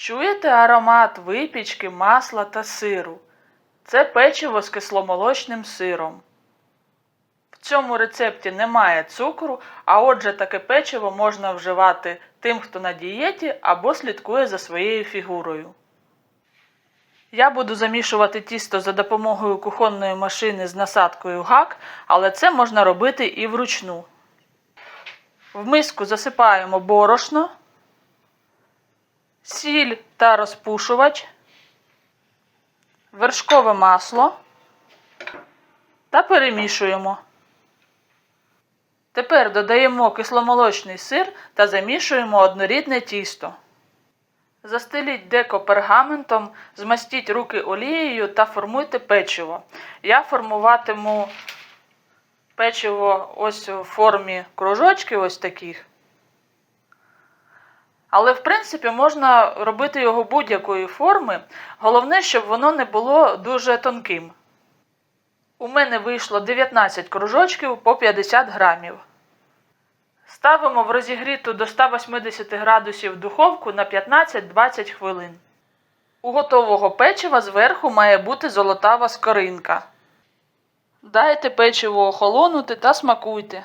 Чуєте аромат випічки, масла та сиру? Це печиво з кисломолочним сиром. В цьому рецепті немає цукру, а отже таке печиво можна вживати тим, хто на дієті або слідкує за своєю фігурою. Я буду замішувати тісто за допомогою кухонної машини з насадкою гак, але це можна робити і вручну. В миску засипаємо борошно, сіль та розпушувач, вершкове масло та перемішуємо. Тепер додаємо кисломолочний сир та замішуємо однорідне тісто. Застеліть деко пергаментом, змастіть руки олією та формуйте печиво. Я формуватиму печиво ось у формі кружочків ось таких. Але, в принципі, можна робити його будь-якої форми. Головне, щоб воно не було дуже тонким. У мене вийшло 19 кружочків по 50 грамів. Ставимо в розігріту до 180 градусів духовку на 15-20 хвилин. У готового печива зверху має бути золотава скоринка. Дайте печиво охолонути та смакуйте.